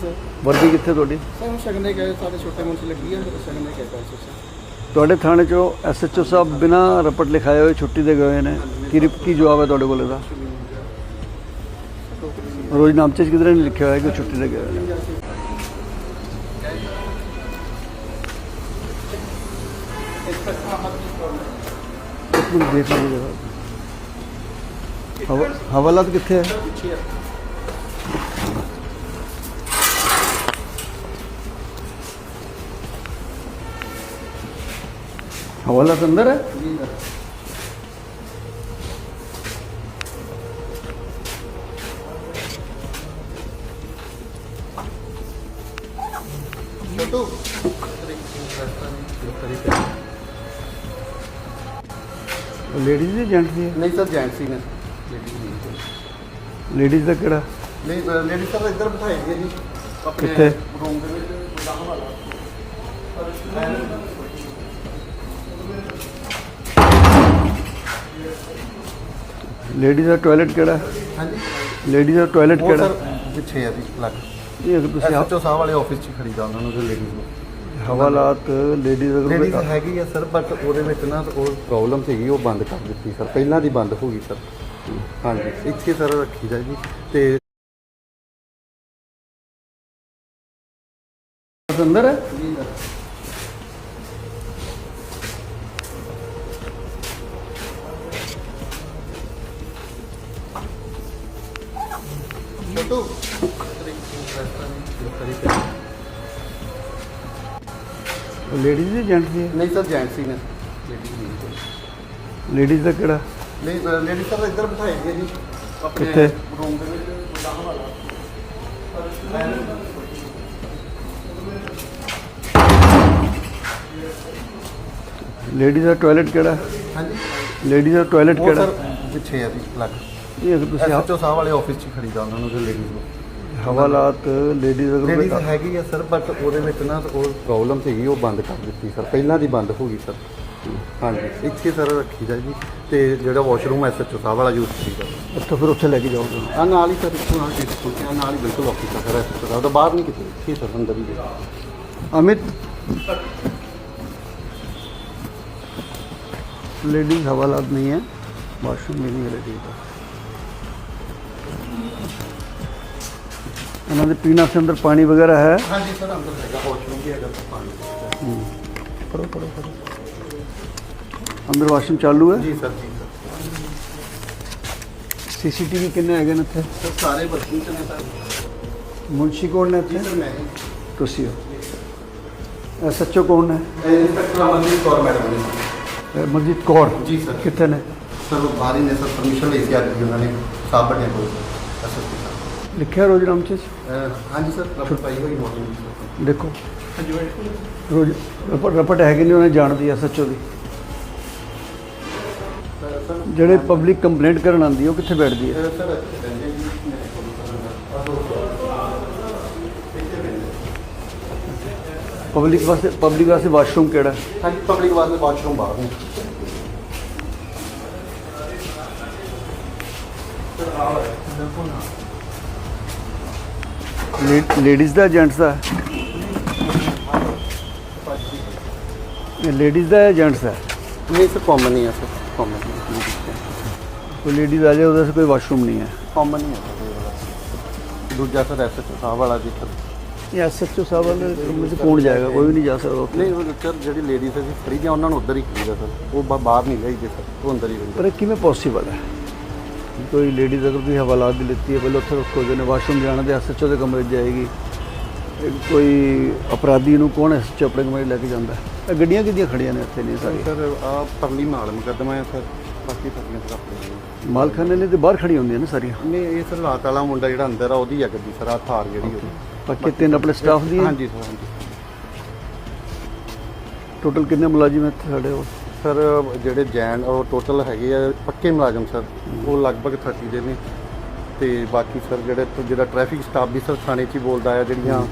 Sir. ਵਰਦੀ ਕਿੱਥੇ ਤੁਹਾਡੀ? ਸਰ ਸ਼ਗਨ ਦੇ ਗਏ ਸਾਡੇ ਛੋਟੇ ਮੁੰਡੇ ਲੱਗੀ ਆ ਸ਼ਗਨ ਦੇ ਪੈਸੇ ਸਰ। ਤੁਹਾਡੇ ਥਾਣੇ ਚੋਂ ਐਸਐਚਓ ਸਾਹਿਬ ਬਿਨਾਂ ਰਪਟ ਲਿਖਾਏ ਹੋਏ ਛੁੱਟੀ ਦੇ ਗਏ ਨੇ। ਕੀ ਕੀ ਜਵਾਬ ਹੈ ਤੁਹਾਡੇ ਕੋਲ ਇਹਦਾ ਰੋਜ਼ ਨਾਮਚੇ ਕਿਧਰੇ ਨਹੀਂ ਲਿਖਿਆ ਹੋਇਆ ਕਿ ਛੁੱਟੀ ਤੇ ਗਏ ਨੇ? ਇੱਕ ਮਿੰਟ ਦੇਖ ਹਵਾਲਾਤ ਕਿੱਥੇ ਹੈ? ਹਵਾਲਾਤ ਅੰਦਰ ਹੈ ਜੀ ਸਰ ਛੋਟੂ ਲੇਡੀਜ਼ ਦੀ ਜੈਂਟਸ ਦੀ ਨਹੀਂ ਸਰ ਜੈਂਟਸ ਹੀ ਨੇ ਲੇਡੀਜ਼ ਦਾ ਕਿਹੜਾ ਨਹੀਂ ਲੇਡੀ ਸਰ ਇੱਧਰ ਬਿਠਾਈ ਗਏ ਜੀ ਆਪਣੇ ਕਿੱਥੇ? ਰੂਮ ਦੇ ਵਿੱਚ ਬੁਲਾਉਣ ਵਾਲਾ ਲੇਡੀਜ਼ ਦਾ ਟਾਇਲਟ ਕਿਹੜਾ? ਹਾਂਜੀ। ਲੇਡੀਜ਼ ਦਾ ਟਾਇਲਟ ਉਹ ਕਿਹੜਾ? ਸਰ ਪਿੱਛੇ ਆ ਜੀ ਲੱਗ ਇਹ ਅਗਰ ਤੁਸੀਂ ਐਸਐਚਓ ਸਾਹਿਬ ਵਾਲੇ ਆਫਿਸ 'ਚ ਖੜੀ ਦਾ ਉਹਨਾਂ ਨੂੰ ਤੇ ਲੇਡੀਜ਼ ਨੂੰ। ਹਵਾਲਾਤ ਲੇਡੀਜ਼ ਲੇਡੀਜ਼ ਅਗਰ ਹੈਗੀ ਆ ਸਰ ਬਟ ਉਹਦੇ ਵਿੱਚ ਨਾ ਉਹ ਪ੍ਰੋਬਲਮ ਸੀਗੀ ਉਹ ਬੰਦ ਕਰ ਦਿੱਤੀ ਸਰ। ਪਹਿਲਾਂ ਦੀ ਬੰਦ ਹੋ ਗਈ ਸਰ। ਹਾਂਜੀ। ਇੱਥੇ ਸਰ ਰੱਖੀ ਦਾ ਜੀ। ਤੇ ਅੰਦਰ ਹੈ ਜੀ ਸਰ ਛੋਟੂ ਲੇਡੀਜ਼ ਦੀ ਜੈਂਟਸ ਦੀ ਨਹੀਂ ਸਰ ਜੈਂਟਸ ਹੀ ਨੇ ਲੇਡੀਜ਼ ਦਾ ਕਿਹੜਾ ਨਹੀਂ ਲੇਡੀ ਸਰ ਇੱਧਰ ਬਿਠਾਈ ਗਏ ਜੀ ਆਪਣੇ ਕਿੱਥੇ? ਰੂਮ ਦੇ ਵਿੱਚ ਬੁਲਾਉਣ ਵਾਲਾ ਲੇਡੀਜ਼ ਦਾ ਟਾਇਲਟ ਕਿਹੜਾ ਹਾਂਜੀ ਲੇਡੀਜ਼ ਦਾ ਟਾਇਲਟ ਉਹ ਕਿਹੜਾ ਸਰ ਪਿੱਛੇ ਆ ਜੀ ਲੱਗ ਇਹ ਅਗਰ ਤੁਸੀਂ ਐਸਐਚਓ ਸਾਹਿਬ ਵਾਲੇ ਆਫਿਸ 'ਚ ਖੜੀ ਦਾ ਉਹਨਾਂ ਨੂੰ ਤੇ ਲੇਡੀਜ਼ ਨੂੰ ਹਵਾਲਾਤ ਲੇਡੀਜ਼ ਲੇਡੀਜ਼ ਅਗਰ ਹੈਗੀ ਆ ਸਰ ਬਟ ਉਹਦੇ ਵਿੱਚ ਨਾ ਉਹ ਪ੍ਰੋਬਲਮ ਸੀਗੀ ਉਹ ਬੰਦ ਕਰ ਦਿੱਤੀ ਸਰ ਪਹਿਲਾਂ ਦੀ ਬੰਦ ਹੋ ਗਈ ਸਰ ਹਾਂਜੀ ਇੱਥੇ ਸਰ ਰੱਖੀ ਦਾ ਜੀ ਤੇ ਜਿਹੜਾ ਵਾਸ਼ਰੂਮ ਐਸਐਚਓ ਸਾਹਿਬ ਵਾਲਾ ਯੂਜ਼ ਕਰੀਦਾ ਉੱਥੇ ਫਿਰ ਉੱਥੇ ਲੈ ਕੇ ਜਾਓਗੇ ਆ ਨਾਲ ਹੀ ਸਰ ਇੱਥੋਂ ਨਾਲ ਟਿਕਟ ਤੋਂ ਆ ਨਾਲ ਹੀ ਬਿਲਕੁਲ ਆਫਿਸ ਆ ਸਰ ਐਸਐਚਓ ਸਾਹਿਬ ਦਾ ਬਾਹਰ ਨਹੀਂ ਕਿਤੇ ਇੱਥੇ ਹੀ ਸਰ ਅੰਦਰ ਹੀ ਹੈ। ਅਮਿਤ लेडीज हवालात नहीं है वॉशरूम में नहीं है लेडीज का ਇਹਨਾਂ ਦੇ ਪੀਣ ਵਾਸਤੇ ਅੰਦਰ ਪਾਣੀ ਵਗੈਰਾ ਹੈ? ਹਾਂਜੀ ਸਰ ਅੰਦਰ ਹੈਗਾ ਵਾਸ਼ਰੂਮ ਵੀ ਹੈਗਾ ਪਾਣੀ ਪੜੋ ਪੜੋ ਪੜੋ ਅੰਦਰ ਵਾਸ਼ਰੂਮ ਚਾਲੂ ਹੈ? ਜੀ ਸਰ ਜੀ ਸਰ। ਸੀਸੀਟੀਵੀ ਕਿੰਨੇ ਹੈਗੇ ਨੇ ਇੱਥੇ? ਸਰ ਸਾਰੇ ਵਰਕਿੰਗ ਚ ਨੇ ਸਰ। ਮੁਨਸ਼ੀ ਕੋਲ ਨੇ ਇੱਥੇ? ਸਰ ਮੈਂ ਤੁਸੀਂ ਹੋ। ਸੱਚੋ ਕੌਣ ਹੈ ਇੰਸਪੈਕਟਰ ਅਮਨਦੀਪ ਕੌਰ ਮੈਡਮ ਜੀ ਮਨਜੀਤ ਕੌਰ। ਜੀ ਸਰ। ਕਿੱਥੇ ਨੇ? ਸਰ ਉਹ ਬਾਹਰ ਹੀ ਨੇ ਸਰ ਪਰਮਿਸ਼ਨ ਲਈ ਸੀ ਅੱਜ ਉਹਨਾਂ ਨੇ ਸਾਹਬ ਨੇ ਕੋਲ ਅਸਰ ਲਿਖਿਆ ਰੋਜ਼ ਨਾਮ ਚ? ਹਾਂਜੀ ਸਰ ਰਬਰ ਪਾਈ ਹੋਈ ਨੋਟ ਦੇਖੋ। ਰੋਜ਼ ਰਪਟ ਰਪਟ ਹੈਗੇ ਨੇ ਉਹਨੇ ਜਾਣਦੀ ਐਸਐਚਓ ਦੀ। ਸਰ ਜਿਹੜੇ ਪਬਲਿਕ ਕੰਪਲੇਂਟ ਕਰਨ ਆਉਂਦੀ ਹੈ ਉਹ ਕਿੱਥੇ ਬੈਠਦੀ ਹੈ ਸਰ ਰਹਿੰਦੇ ਜੀ ਮੇਰੇ ਕੋਲ ਪਬਲਿਕ ਵਾਸਤੇ ਪਬਲਿਕ ਵਾਸਤੇ ਵਾਸ਼ਰੂਮ ਕਿਹੜਾ? ਹਾਂਜੀ ਪਬਲਿਕ ਵਾਸਤੇ ਵਾਸ਼ਰੂਮ ਬਾਹਰ ਨੇ। ਲੇਡੀਜ਼ ਦਾ ਜੈਂਟਸ ਦਾ। ਇਹ ਲੇਡੀਜ਼ ਦਾ ਹੈ ਜੈਂਟਸ ਦਾ? ਨਹੀਂ ਸਰ ਕਾਮਨ ਹੀ ਹੈ ਸਰ ਕਾਮਨ ਕੋਈ ਲੇਡੀਜ਼ ਆ ਜਾਏ ਉਹਦੇ ਸੇ ਕੋਈ ਵਾਸ਼ਰੂਮ ਨਹੀਂ ਹੈ। ਕਾਮਨ ਹੀ ਹੈ। ਦੂਜਾ ਸਰ ਐਸਐਚਓ ਸਾਹਿਬ ਵਾਲਾ ਜੀ ਸਰ ਇਹ ਐਸਐਚਓ ਸਾਹਿਬ ਵਾਲੇ ਕਮਰੇ 'ਚ ਕੌਣ ਜਾਏਗਾ? ਕੋਈ ਵੀ ਨਹੀਂ ਜਾ ਸਕਦਾ ਉੱਥੇ। ਨਹੀਂ ਉਹ ਸਰ ਜਿਹੜੀ ਲੇਡੀਜ਼ ਅਸੀਂ ਖਰੀਦਦੇ ਹਾਂ ਉਹਨਾਂ ਨੂੰ ਉੱਧਰ ਹੀ ਖਰੀਦਾ ਸਰ ਉਹ ਬਾਹਰ ਨਹੀਂ ਜਾਈਦੇ ਸਰ ਉਹ ਅੰਦਰ ਹੀ ਰਹਿੰਦੇ। ਪਰ ਕਿਵੇਂ ਪੋਸੀਬਲ ਹੈ? ਕੋਈ ਲੇਡੀਜ਼ ਅਗਰ ਤੁਸੀਂ ਹਵਾਲਾਤ ਦੀ ਲਿੱਤੀ ਹੈ ਪਹਿਲਾਂ ਉੱਥੇ ਰੱਖੋ ਜਿਹਨੇ ਵਾਸ਼ਰੂਮ ਜਾਣਾ ਤੇ ਐਸਐਚਓ ਦੇ ਕਮਰੇ 'ਚ ਜਾਏਗੀ। ਕੋਈ ਅਪਰਾਧੀ ਨੂੰ ਕੌਣ ਐਸਐਚਓ ਆਪਣੇ ਕਮਰੇ ਲੈ ਕੇ ਜਾਂਦਾ? ਹੈ? ਇਹ ਗੱਡੀਆਂ ਕਿੱਦੀਆਂ ਖੜੀਆਂ ਨੇ ਇੱਥੇ ਨਹੀਂ ਸਰ? ਆ ਪਰਲੀ ਮਾਲ ਮੁਕੱਦਮਾ ਹੈ ਸਰ। ਬਾਕੀ ਸਾਰੀਆਂ ਸਰ ਆਪਣੇ ਮਾਲਖਾਨੇ ਨੇ ਤੇ ਬਾਹਰ ਖੜੀਆਂ ਹੁੰਦੀਆਂ ਨੇ ਸਾਰੀਆਂ? ਨਹੀਂ ਇਹ ਸਰ ਰਾਤ ਵਾਲਾ ਮੁੰਡਾ ਜਿਹੜਾ ਅੰਦਰ ਆ ਉਹਦੀ ਆ ਗੱਡੀ ਸਰ ਆ ਥਾਰ ਜਿਹੜੀ ਉਹਦੀ ਬਾਕੀ ਤਿੰਨ ਆਪਣੇ ਸਟਾਫ ਦੀ ਹਾਂਜੀ ਸਰ ਹਾਂਜੀ। ਟੋਟਲ ਕਿੰਨੇ ਮੁਲਾਜ਼ਮ ਇੱਥੇ ਸਾਡੇ ਕੋਲ? ਸਰ ਜਿਹੜੇ ਜੈਨ ਉਹ ਟੋਟਲ ਹੈਗੇ ਆ ਪੱਕੇ ਮੁਲਾਜ਼ਮ ਸਰ। ਉਹ ਲਗਭਗ 30 ਦੇ ਨੇ। ਤੇ ਬਾਕੀ ਸਰ ਜਿਹੜੇ ਜਿਹੜਾ ਟ੍ਰੈਫਿਕ ਸਟਾਫ ਵੀ ਸਰ ਥਾਣੇ 'ਚ ਹੀ ਬੋਲਦਾ ਆ ਜਿਹੜੀਆਂ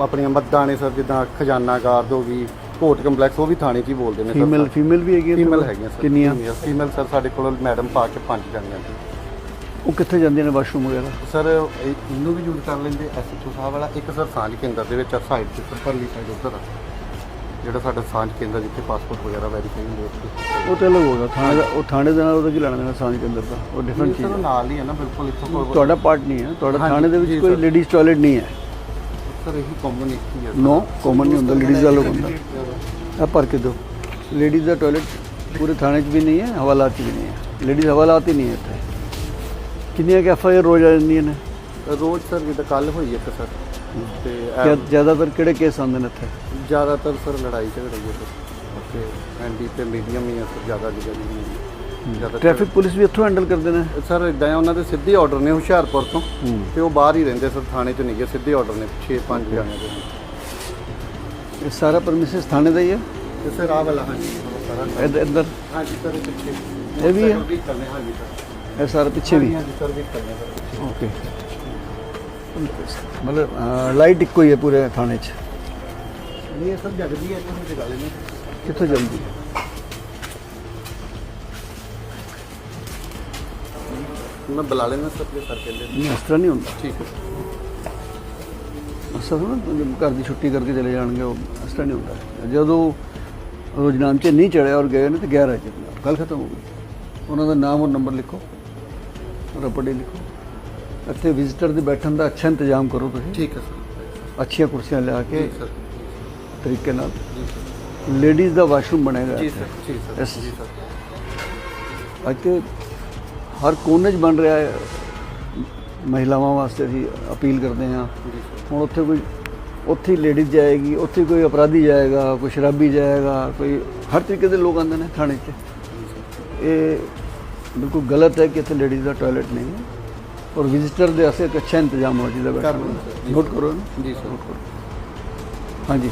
ਆਪਣੀਆਂ ਮੱਦਾਂ ਨੇ ਸਰ ਜਿੱਦਾਂ ਖਜ਼ਾਨਾ ਗਾਰਡ ਹੋ ਗਈ ਕੋਰਟ ਕੰਪਲੈਕਸ ਉਹ ਵੀ ਥਾਣੇ 'ਚ ਹੀ ਬੋਲਦੇ ਨੇ ਫੀਮੇਲ ਫੀਮੇਲ ਵੀ ਹੈਗੀਆਂ ਫੀਮੇਲ? ਹੈਗੀਆਂ ਸਰ। ਕਿੰਨੀਆਂ? ਫੀਮੇਲ ਸਰ ਸਾਡੇ ਕੋਲ ਮੈਡਮ ਪਾ ਕੇ ਪੰਜ ਜਾਣੀਆਂ ਨੇ। ਉਹ ਕਿੱਥੇ ਜਾਂਦੀਆਂ ਨੇ ਵਾਸ਼ਰੂਮ ਵਗੈਰਾ? ਸਰ ਇਹ- ਇਹਨੂੰ ਵੀ ਯੂਜ਼ ਕਰ ਲੈਂਦੇ ਐਸਐਚਓ ਸਾਹਿਬ ਵਾਲਾ। ਇੱਕ ਸਰ ਸਾਂਝ ਕੇਂਦਰ ਦੇ ਵਿੱਚ ਸਾਈਡ ਤੇ ਸਰ ਪਰਲੀ ਸਾਈਡ ਉੱਧਰ ਆ। ਜਿਹੜਾ ਸਾਡਾ ਸਾਂਝ ਕੇਂਦਰ ਜਿੱਥੇ ਪਾਸਪੋਰਟ ਵਗੈਰਾ ਵੈਰੀਫਾਈ ਹੁੰਦੇ ਉੱਥੇ ਉਹ ਤੇ ਅਲੱਗ ਹੋਗਾ ਥਾਣੇ ਦਾ ਉਹ ਥਾਣੇ ਦੇ ਨਾਲ ਉਹਦਾ ਕੀ ਲੈਣਾ ਦੇਣਾ ਸਾਂਝ ਕੇਂਦਰ ਦਾ ਉਹ ਡਿਫਰੈਂਟ ਚੀਜ਼ ਸਰ ਹੈ ਨਾਲ ਹੀ ਹੈ ਨਾ ਬਿਲਕੁਲ ਇੱਥੋਂ ਕੋਲ ਤੁਹਾਡਾ ਪਾਰਟ ਨਹੀਂ ਹੈ ਤੁਹਾਡਾ ਹਾਂਜੀ, ਥਾਣੇ ਦੇ ਜੀ ਵਿੱਚ ਕੋਈ ਸਰ। ਲੇਡੀਜ਼ ਟਾਇਲਟ ਨਹੀਂ ਹੈ। ਸਰ ਇਹੀ ਕਾਮਨ ਇੱਕ ਹੀ ਹੈ ਨੋ ਕਾਮਨ ਨਹੀਂ ਹੁੰਦਾ ਲੇਡੀਜ਼ ਦਾ ਲੋਕ ਹੁੰਦਾ। ਇਹ ਭਰ ਕੇ ਦਿਓ। ਲੇਡੀਜ਼ ਦਾ ਟਾਇਲਟ ਪੂਰੇ ਥਾਣੇ 'ਚ ਵੀ ਨਹੀਂ ਹੈ ਹਵਾਲਾਤ 'ਚ ਵੀ ਨਹੀਂ ਹੈ। ਲੇਡੀਜ਼ ਹਵਾਲਾਤ ਹੀ ਨਹੀਂ ਹੈ ਇੱਥੇ। ਕਿੰਨੀਆਂ ਕਿ ਐਫ ਆਈ ਆਰ ਰੋਜ਼ ਆ ਜਾਂਦੀਆਂ ਨੇ? ਰੋਜ਼ ਸਰ ਜਿੱਦਾਂ ਕੱਲ ਹੋਈ ਇੱਕ ਸਰ। ਤੇ ਇਹ ਜ਼ਿਆਦਾਤਰ ਕਿਹੜੇ ਕੇਸ ਆਉਂਦੇ ਨੇ ਇੱਥੇ? ਜ਼ਿਆਦਾਤਰ ਸਰ ਲੜਾਈ ਝਗੜੇ ਹੀ ਹੈ ਤੇ ਐਂਡੀ ਤੇ ਮੀਡੀਅਮ ਹੀ ਹੈ ਸਰ ਜ਼ਿਆਦਾ ਲਿਖਿਆ ਨਹੀਂ। ਜ਼ਿਆਦਾ ਟ੍ਰੈਫਿਕ ਪੁਲਿਸ ਵੀ ਇੱਥੋਂ ਹੈਂਡਲ ਕਰਦੇ ਨੇ? ਸਰ ਇਦਾਂ ਉਹਨਾਂ ਦੇ ਸਿੱਧੇ ਆਰਡਰ ਨੇ ਹੁਸ਼ਿਆਰਪੁਰ ਤੋਂ ਹੂੰ। ਤੇ ਉਹ ਬਾਹਰ ਹੀ ਰਹਿੰਦੇ ਸਰ ਥਾਣੇ 'ਚ ਨਹੀਂ ਗਏ ਸਿੱਧੇ ਆਰਡਰ ਨੇ 6-5 ਜਾਣਿਆਂ ਦੇ। ਇਹ ਸਾਰਾ ਪਰਮਿਸਿਸ ਥਾਣੇ ਦਾ ਹੀ ਹੈ ਤੇ ਸਰ ਆਹ ਵਾਲਾ ਹਾਂਜੀ। ਸਾਰਾ ਇੱਧਰ? ਇੱਧਰ ਹਾਂਜੀ ਸਰ ਇਹ ਪਿੱਛੇ। ਇਹ ਵੀ ਹੈ? ਵੀ ਕਰਨੇ ਹਾਂਜੀ ਸਰ। ਇਹ ਸਾਰਾ ਪਿੱਛੇ ਵੀ? ਹਾਂਜੀ ਸਰ ਵੀ ਕਰਨੇ ਸਰ। ਓਕੇ। ਮਤਲਬ ਲਾਈਟ ਇੱਕੋ ਹੀ ਹੈ ਪੂਰੇ ਥਾਣੇ 'ਚ? ਨਹੀਂ ਇਹ ਸਰ ਜਗਦੀ ਹੈ ਇੱਥੇ ਜਗਾ ਲੈਣੇ ਕਿੱਥੋਂ ਜਲਦੀ ਮੈਂ ਬੁਲਾ ਲੈਣਾ ਸਰ ਜੇ ਸਰ ਕਹਿੰਦੇ ਨਹੀਂ ਇਸ ਤਰ੍ਹਾਂ ਨਹੀਂ ਹੁੰਦਾ। ਠੀਕ ਹੈ। ਅਸਲ ਨਾ ਘਰ ਦੀ ਛੁੱਟੀ ਕਰਕੇ ਚਲੇ ਜਾਣਗੇ ਉਹ ਇਸ ਤਰ੍ਹਾਂ ਨਹੀਂ ਹੁੰਦਾ। ਜਦੋਂ ਰੋਜ਼ਨਾਮ 'ਚ ਨਹੀਂ ਚੜਿਆ ਔਰ ਗਏ ਨੇ ਤੇ ਗੈਰ ਹਾਜ਼ਰ ਨੇ ਗੱਲ ਖਤਮ ਹੋ ਗਈ। ਉਹਨਾਂ ਦਾ ਨਾਮ ਔਰ ਨੰਬਰ ਲਿਖੋ। ਰਪੜੇ ਲਿਖੋ। ਇੱਥੇ ਵਿਜ਼ਿਟਰ ਦੇ ਬੈਠਣ ਦਾ ਅੱਛਾ ਇੰਤਜ਼ਾਮ ਕਰੋ ਤੁਸੀਂ। ਠੀਕ ਹੈ ਸਰ। ਅੱਛੀਆਂ ਕੁਰਸੀਆਂ ਲਿਆ ਕੇ ਸਰ। ਤਰੀਕੇ ਨਾਲ। ਲੇਡੀਜ਼ ਦਾ ਵਾਸ਼ਰੂਮ ਬਣੇਗਾ। ਜੀ। ਸਰ ਜੀ ਸਰ Yes. ਜੀ ਸਰ ਅੱਜ ਤੇ ਹਰ ਕੋਨੇ 'ਚ ਬਣ ਰਿਹਾ ਹੈ। ਮਹਿਲਾਵਾਂ ਵਾਸਤੇ ਅਸੀਂ ਅਪੀਲ ਕਰਦੇ ਹਾਂ। ਹੁਣ ਉੱਥੇ ਕੋਈ ਉੱਥੇ ਹੀ ਲੇਡੀਜ਼ ਜਾਏਗੀ ਉੱਥੇ ਕੋਈ ਅਪਰਾਧੀ ਜਾਏਗਾ ਕੋਈ ਸ਼ਰਾਬੀ ਜਾਏਗਾ ਕੋਈ ਹਰ ਤਰੀਕੇ ਦੇ ਲੋਕ ਆਉਂਦੇ ਨੇ ਥਾਣੇ 'ਚ। ਇਹ ਬਿਲਕੁਲ ਗਲਤ ਹੈ ਕਿ ਇੱਥੇ ਲੇਡੀਜ਼ ਦਾ ਟਾਇਲਟ ਨਹੀਂ ਹੈ। ਔਰ ਵਿਜ਼ਿਟਰ ਦੇ ਵਾਸਤੇ ਇੱਕ ਅੱਛਾ ਇੰਤਜ਼ਾਮ ਚਾਹੀਦਾ ਕਰ ਬੈਠਣ ਸਰ, ਨੋਟ। ਕਰੋ ਜੀ ਸਰ ਹਾਂਜੀ।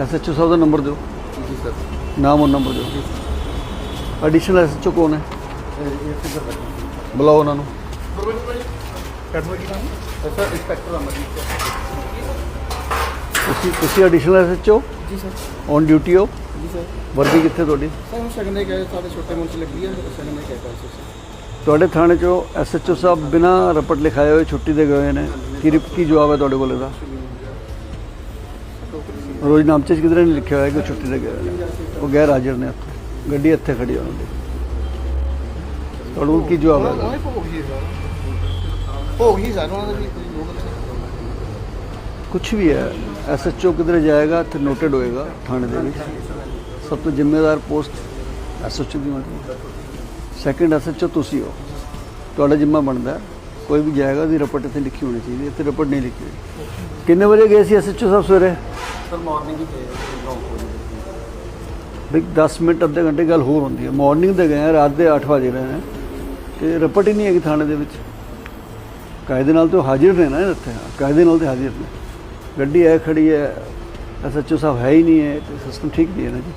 ਐਸਐਚਓ ਸਾਹਿਬ ਦਾ ਨੰਬਰ ਦਿਓ। ਜੀ ਸਰ। ਨਾਮ ਔਰ ਨੰਬਰ ਦਿਓ। ਐਡੀਸ਼ਨਲ ਐਸਐਚਓ ਕੌਣ ਹੈ? ਬੁਲਾਓ ਉਹਨਾਂ ਨੂੰ। ਸਰ ਇੰਸਪੈਕਟਰ ਅਮਰਜੀਤ ਤੁਸੀਂ ਤੁਸੀਂ ਐਡੀਸ਼ਨਲ ਐਸਐਚਓ ਜੀ ਸਰ। ਔਨ ਡਿਊਟੀ ਹੋ? ਜੀ ਸਰ। ਵਰਦੀ ਕਿੱਥੇ ਤੁਹਾਡੀ? ਸਰ ਹੁਣ ਸ਼ਗਨ ਗਏ ਸਾਡੇ ਛੋਟੇ ਮੁੰਡੇ ਲੱਗੀ ਹੈ ਸ਼ਗਨ ਪੈਸੇ ਸਰ। ਤੁਹਾਡੇ ਥਾਣੇ 'ਚੋਂ ਐਸਐਚਓ ਸਾਹਿਬ ਬਿਨਾਂ ਰਪਟ ਲਿਖਾਏ ਹੋਏ ਛੁੱਟੀ ਦੇ ਗਏ ਨੇ। ਕੀ ਜਵਾਬ ਹੈ ਤੁਹਾਡੇ ਕੋਲ ਇਹਦਾ ਰੋਜ਼ ਨਾਮਚੇ 'ਚ ਕਿਧਰੇ ਨਹੀਂ ਲਿਖਿਆ ਹੋਇਆ ਕਿ ਉਹ ਛੁੱਟੀ ਤੇ ਗਏ ਨੇ ਉਹ ਗੈਰ ਹਾਜ਼ਰ ਨੇ ਇੱਥੇ ਗੱਡੀ ਇੱਥੇ ਖੜੀ ਉਹਨਾਂ ਦੀ। ਕੋਲ ਕੀ ਜਵਾਬ ਹੈ? ਭੋਗ ਹੀ ਸਰ ਉਹਨਾਂ ਦੇ ਕੁਝ ਵੀ ਹੈ। ਐਸਐਚਓ ਕਿਧਰੇ ਜਾਏਗਾ ਤੇ ਨੋਟਡ ਹੋਏਗਾ ਥਾਣੇ ਦੇ ਵਿੱਚ। ਸਭ ਤੋਂ ਜ਼ਿੰਮੇਵਾਰ ਪੋਸਟ ਐਸਐਚਓ ਦੀ ਹੁੰਦੀ ਸੈਕੰਡ ਐਸਐਚਓ ਤੁਸੀਂ ਹੋ। ਤੁਹਾਡਾ ਜ਼ਿੰਮਾ ਬਣਦਾ ਕੋਈ ਵੀ ਜਾਏਗਾ ਦੀ ਰਿਪੋਰਟ ਇੱਥੇ ਲਿਖੀ ਹੋਣੀ ਚਾਹੀਦੀ ਹੈ। ਇੱਥੇ ਰਿਪੋਰਟ ਨਹੀਂ ਲਿਖੀ ਹੋਈ। ਕਿੰਨੇ ਵਜੇ ਗਏ ਸੀ ਐਸਐਚਓ ਸਾਹਿਬ ਸਵੇਰੇ? ਸਰ ਮਾਰਨਿੰਗ ਹੀ ਗਏ ਵੀ 10 ਮਿੰਟ ਅੱਧੇ ਘੰਟੇ ਗੱਲ ਹੋਰ ਹੁੰਦੀ ਹੈ। ਮਾਰਨਿੰਗ ਦੇ ਗਏ ਆ ਰਾਤ ਦੇ 8 ਵਜੇ ਰਹੇ ਨੇ ਤੇ ਰਿਪੋਰਟ ਹੀ ਨਹੀਂ ਹੈਗੀ ਥਾਣੇ ਦੇ ਵਿੱਚ। ਕਾਇਦੇ ਨਾਲ ਤਾਂ ਹਾਜ਼ਰ ਨੇ ਨਾ ਇੱਥੇ। ਕਾਇਦੇ ਨਾਲ ਤੇ ਹਾਜ਼ਰ ਨੇ। ਗੱਡੀ ਐ ਖੜੀ ਹੈ ਐਸਐਚਓ ਸਾਹਿਬ ਹੈ ਹੀ ਨਹੀਂ ਹੈ ਤੇ ਸਿਸਟਮ ਠੀਕ ਨਹੀਂ ਹੈ ਨਾ ਜੀ।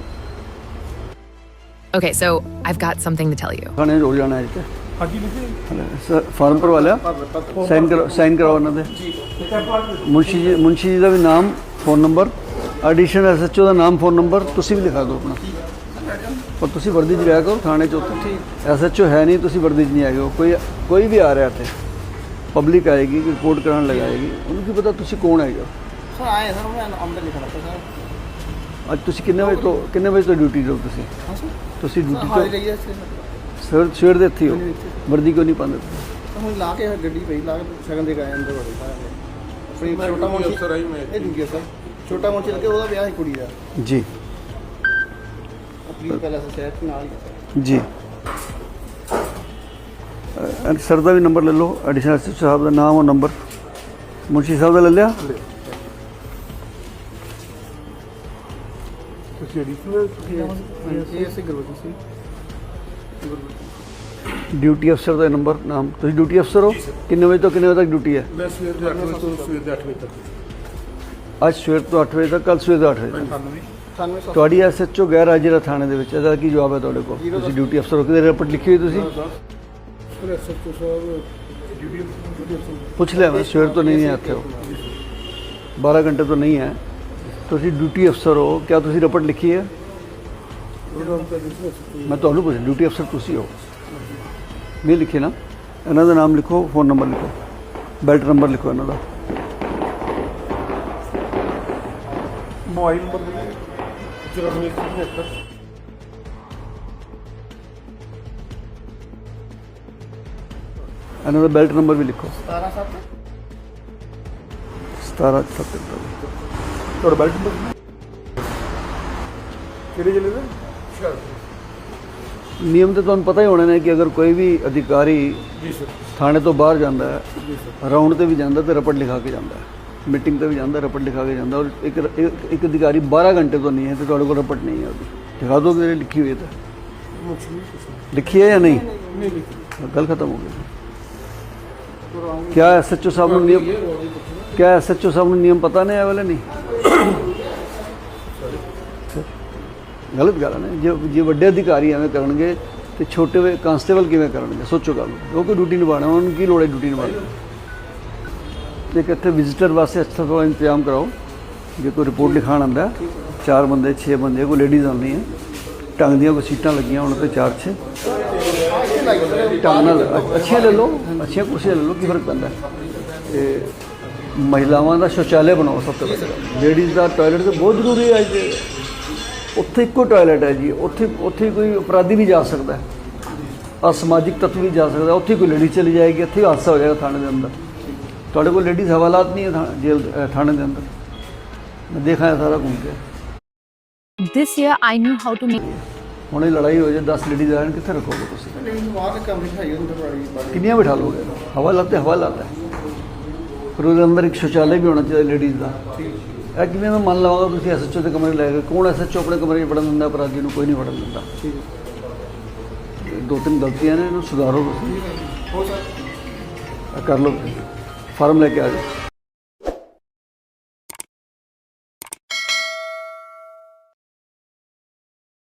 Okay, so I've got something to tell you. ਥਾਣੇ ਰੋਜ਼ ਜਾਣਾ ਹੈ ਇੱਥੇ। ਹਾਂਜੀ ਸਰ ਫਾਰਮ ਭਰਵਾ ਲਿਆ? ਸਾਈਨ ਕਰੋ ਸਾਈਨ ਕਰਾਓ ਉਹਨਾਂ ਦੇ। ਮੁਨਸ਼ੀ ਜੀ ਮੁਨਸ਼ੀ ਜੀ ਦਾ ਵੀ ਨਾਮ ਫੋਨ ਨੰਬਰ ਐਡੀਸ਼ਨ ਐਸਐਚਓ ਦਾ ਨਾਮ ਫੋਨ ਨੰਬਰ ਤੁਸੀਂ ਵੀ ਲਿਖਾ ਦਿਓ ਆਪਣਾ। ਪਰ ਤੁਸੀਂ ਵਰਦੀ 'ਚ ਰਿਹਾ ਕਰੋ ਥਾਣੇ 'ਚ ਉੱਥੇ। ਐਸਐਚਓ ਹੈ ਨਹੀਂ ਤੁਸੀਂ ਵਰਦੀ 'ਚ ਨਹੀਂ ਆਏ ਹੋ। ਕੋਈ ਕੋਈ ਵੀ ਆ ਰਿਹਾ ਇੱਥੇ। ਪਬਲਿਕ ਆਏਗੀ ਰਿਪੋਰਟ ਕਰਾਉਣ ਲਗਾਏਗੀ ਉਹਨੂੰ ਕੀ ਪਤਾ ਤੁਸੀਂ ਕੌਣ ਹੈਗੇ ਹੋ? ਸਰ ਆਏ ਸਰ ਮੈਂ ਅੰਦਰ ਲਿਖਣਾ ਸਰ। ਅੱਜ ਤੁਸੀਂ ਕਿੰਨੇ ਵਜੇ ਤੋਂ ਕਿੰਨੇ ਵਜੇ ਤੋਂ ਡਿਊਟੀ ਤੋਂ ਤੁਸੀਂ? ਹਾਂ ਸਰ। ਤੁਸੀਂ ਡਿਊਟੀ ਤੋਂ ਸਵੇਰ ਸਵੇਰ ਦੇ ਇੱਥੇ ਹੀ। ਵਰਦੀ ਕਿਉਂ ਨਹੀਂ ਪਾਉਂਦੇ? ਤੁਸੀਂ? ਹੁਣ ਲਾ ਕੇ ਗੱਡੀ ਪਈ ਲਾ ਕੇ ਸ਼ਗਨ ਦੇ ਗਏ ਅੰਦਰ ਵੜੇ ਸਾਰੇ। ਛੋਟਾ ਮੋਚੀ ਅਫਸਰ ਆਈ ਮੈਂ। ਇਹ ਡਿਊਟੀ ਸਰ ਛੋਟਾ ਮੋਚੀ ਲੱਗੇ ਉਹਦਾ ਵਿਆਹ ਹੈ ਕੁੜੀ ਦਾ। ਜੀ। ਪਲੀਜ਼ ਪਹਿਲਾਂ ਸ਼ਹਿਰ ਚ ਨਾਲ ਸਰ ਜੀ। ਸਰ ਦਾ ਵੀ ਨੰਬਰ ਲੈ ਲਓ ਐਡੀਸ਼ਨਲ ਐਸਐਚਓ ਸਾਹਿਬ ਦਾ ਨਾਮ ਔਰ ਨੰਬਰ ਮੁਨਸ਼ੀ ਸਾਹਿਬ ਦਾ ਲੈ ਲਿਆ। ਤੁਸੀਂ ਐਡੀਸ਼ਨਲ ਇਹ ਅਸੀਂ ਗੁਰਬਖਸ਼ ਸਿੰਘ ਡਿਊਟੀ ਅਫਸਰ ਦਾ ਨੰਬਰ ਨਾਮ। ਤੁਸੀਂ ਡਿਊਟੀ ਅਫਸਰ ਹੋ? ਕਿੰਨੇ ਵਜੇ ਤੋਂ ਕਿੰਨੇ ਵਜੇ ਤੱਕ ਡਿਊਟੀ ਹੈ? ਮੈਂ ਸਵੇਰ ਦੇ 8 ਵਜੇ ਤੋਂ ਸਵੇਰ ਦੇ 8 ਵਜੇ ਤੱਕ। ਅੱਜ ਸਵੇਰ ਤੋਂ 8 ਵਜੇ ਤੱਕ ਕੱਲ ਸਵੇਰ ਤੋਂ 8 ਵਜੇ ਤੱਕ। 98 97 ਤੁਹਾਡੀ ਐਸਐਚਓ ਗੈਰ ਹਾਜ਼ਰ ਹੈ ਥਾਣੇ ਦੇ ਵਿੱਚ। ਇਹਦਾ ਕੀ ਜਵਾਬ ਹੈ ਤੁਹਾਡੇ ਕੋਲ? ਤੁਸੀਂ ਡਿਊਟੀ ਅਫਸਰ ਹੋ। ਕਿਹਦੇ ਰਿਪੋਰਟ ਲਿਖੀ ਹੋਈ ਤੁਸੀਂ? ਸਰ ਐਸਐਚਓ ਸਾਹਿਬ ਡਿਊਟੀ ਪੁੱਛ ਲਿਆ ਮੈਂ ਸਵੇਰ ਤੋਂ ਨਹੀਂ ਹੈ ਇੱਥੇ ਉਹ। 12 ਘੰਟੇ ਤੋਂ ਨਹੀਂ ਹੈ। ਤੁਸੀਂ ਡਿਊਟੀ ਅਫਸਰ ਹੋ। ਕਿਆ ਤੁਸੀਂ ਰਿਪੋਰਟ ਲਿਖੀ ਹੈ। ਮੈਂ ਤੁਹਾਨੂੰ ਪੁੱਛ ਡਿਊਟੀ ਅਫਸਰ ਤੁਸੀਂ ਹੋ? ਨਹੀਂ ਲਿਖੀ ਨਾ ਇਹਨਾਂ ਦਾ ਨਾਮ ਲਿਖੋ ਫੋਨ ਨੰਬਰ ਲਿਖੋ ਬੈਲਟ ਨੰਬਰ ਲਿਖੋ ਇਹਨਾਂ ਦਾ। ਮੋਬਾਈਲ ਨੰਬਰ ਦੇ 9477 ਇਹਨਾਂ ਦਾ ਬੈਲਟ ਨੰਬਰ ਵੀ ਲਿਖੋ। 177 1777 ਤੁਹਾਡਾ ਬੈਲਟ ਨੰਬਰ ਕਿਹੜੇ ਜ਼ਿਲ੍ਹੇ ਦਾ? ਹੁਸ਼ਿਆਰਪੁਰ। ਨਿਯਮ ਤੇ ਤੁਹਾਨੂੰ ਪਤਾ ਹੀ ਹੋਣਾ ਨੇ ਕਿ ਅਗਰ ਕੋਈ ਵੀ ਅਧਿਕਾਰੀ ਥਾਣੇ ਤੋਂ ਬਾਹਰ ਜਾਂਦਾ ਹੈ ਰਾਉਂਡ ਤੇ ਵੀ ਜਾਂਦਾ ਤੇ ਰਪਟ ਲਿਖਾ ਕੇ ਜਾਂਦਾ ਹੈ। ਮੀਟਿੰਗ ਤੇ ਵੀ ਜਾਂਦਾ ਰਪਟ ਲਿਖਾ ਕੇ ਜਾਂਦਾ ਔਰ ਇੱਕ ਇੱਕ- ਅਧਿਕਾਰੀ 12 ਘੰਟੇ ਤੋਂ ਨਹੀਂ ਹੈ ਤੇ ਤੁਹਾਡੇ ਕੋਲ ਰਪਟ ਨਹੀਂ ਹੈ ਉਹਦੀ। ਦਿਖਾ ਦੋ ਕਿ ਲਿਖੀ ਹੋਈ ਹੈ ਤਾਂ। ਲਿਖੀ ਹੈ ਜਾਂ ਨਹੀਂ? ਨਹੀਂ ਗੱਲ ਖਤਮ ਹੋ ਗਈ। ਕਿਆ ਸੱਚੋ ਸਾਹਿਬ ਨੂੰ ਨਿਯਮ ਕਿਆ ਸੱਚੋ ਸਾਹਿਬ ਨੂੰ ਨਿਯਮ ਪਤਾ ਨਹੀਂ ਹੈ ਵਾਲੇ ਨਹੀਂ? ਗਲਤ ਗੱਲ ਹੈ ਜੇ ਜੇ ਵੱਡੇ ਅਧਿਕਾਰੀ ਐਵੇਂ ਕਰਨਗੇ ਤੇ ਛੋਟੇ ਵੇ ਕਾਂਸਟੇਬਲ ਕਿਵੇਂ ਕਰਨਗੇ? ਸੋਚੋ ਗੱਲ। ਉਹ ਕੋਈ ਡਿਊਟੀ ਨਿਭਾਉਣਾ, ਉਹਨਾਂ ਕੀ ਲੋੜ ਹੈ ਡਿਊਟੀ ਨਿਭਾਉਣ ਦੀ? ਇੱਕ ਇੱਥੇ ਵਿਜ਼ਿਟਰ ਵਾਸਤੇ ਅੱਛਾ ਥੋੜਾ ਇੰਤਜ਼ਾਮ ਕਰਾਓ। ਜੇ ਕੋਈ ਰਿਪੋਰਟ ਲਿਖਾਣ ਆਉਂਦਾ, ਚਾਰ ਬੰਦੇ, ਛੇ ਬੰਦੇ, ਕੋਈ ਲੇਡੀਜ਼ ਆਉਂਦੀ ਹੈ। ਢੰਗ ਦੀਆਂ ਕੋਈ ਸੀਟਾਂ ਲੱਗੀਆਂ ਉਹਨਾਂ ਤੇ ਚਾਰ 6 ਢੰਗ ਨਾਲ ਅ- ਅੱਛੀਆਂ ਲੈ ਲਓ, ਅੱਛੀਆਂ ਕੁਰਸੀਆਂ ਲੈ ਲਓ, ਕੀ ਫ਼ਰਕ ਪੈਂਦਾ? ਹੈ? ਤੇ ਮਹਿਲਾਵਾਂ ਦਾ ਸ਼ੌਚਾਲਯ ਬਣਾਓ ਸਭ ਤੋਂ ਪਹਿਲਾਂ। ਲੇਡੀਜ਼ ਦਾ ਟਾਇਲਟ ਤਾਂ ਬਹੁਤ ਜ਼ਰੂਰੀ ਹੈ ਅੱਜ ਉੱਥੇ ਇੱਕੋ ਟਾਇਲਟ ਹੈ ਜੀ। ਉੱਥੇ ਉੱਥੇ ਕੋਈ ਅਪਰਾਧੀ ਵੀ ਜਾ ਸਕਦਾ। ਹੈ ਅਸਮਾਜਿਕ ਤੱਤਵ ਵੀ ਜਾ ਸਕਦਾ। ਉੱਥੇ ਕੋਈ ਲੇਡੀ ਚਲੀ ਜਾਏਗੀ ਇੱਥੇ ਹਾਦਸਾ ਹੋ ਜਾਏਗਾ ਥਾਣੇ ਦੇ ਅੰਦਰ। ਤੁਹਾਡੇ ਕੋਲ ਲੇਡੀਜ਼ ਹਵਾਲਾਤ ਨਹੀਂ ਹੈ ਜੇਲ੍ਹ ਥਾਣੇ ਦੇ ਅੰਦਰ। ਮੈਂ ਦੇਖਾ ਹੈ ਸਾਰਾ ਘੁੰਮ ਕੇ। This year, I knew how to make. ਹੁਣ ਇਹ ਲੜਾਈ ਹੋ ਜਾਏ 10 ਲੇਡੀਜ਼ ਆਣ ਕਿੱਥੇ ਰੱਖੋਗੇ ਤੁਸੀਂ? ਨਹੀਂ ਕਿੰਨੀਆਂ ਬਿਠਾ ਲੋਗੇ ਹਵਾਲਾਤ ਤੇ ਹਵਾਲਾਤ ਹੈ। ਫਿਰ ਉਹਦੇ ਅੰਦਰ ਇੱਕ ਸ਼ੌਚਾਲय ਵੀ ਹੋਣਾ ਚਾਹੀਦਾ ਲੇਡੀਜ਼ ਦਾ। ਇਹ ਕਿਵੇਂ ਮੈਂ ਮੰਨ ਲਵਾਂਗਾ ਤੁਸੀਂ ਐਸਐਚਓ ਦੇ ਕਮਰੇ ਲੈ ਗਏ ਕੌਣ ਐਸਐਚਓ ਆਪਣੇ ਕਮਰੇ 'ਚ ਵੜਨ ਦਿੰਦਾ ਅਪਰਾਧੀ ਨੂੰ ਕੋਈ ਨਹੀਂ ਵੜਨ ਦਿੰਦਾ? ਦੋ ਤਿੰਨ ਗਲਤੀਆਂ ਨੇ ਇਹਨੂੰ ਸੁਧਾਰੋ ਤੁਸੀਂ। ਹੋ ਸਰ ਕਰ ਲਓ। ਫਾਰਮ ਲੈ ਕੇ ਆ ਜਾਓ।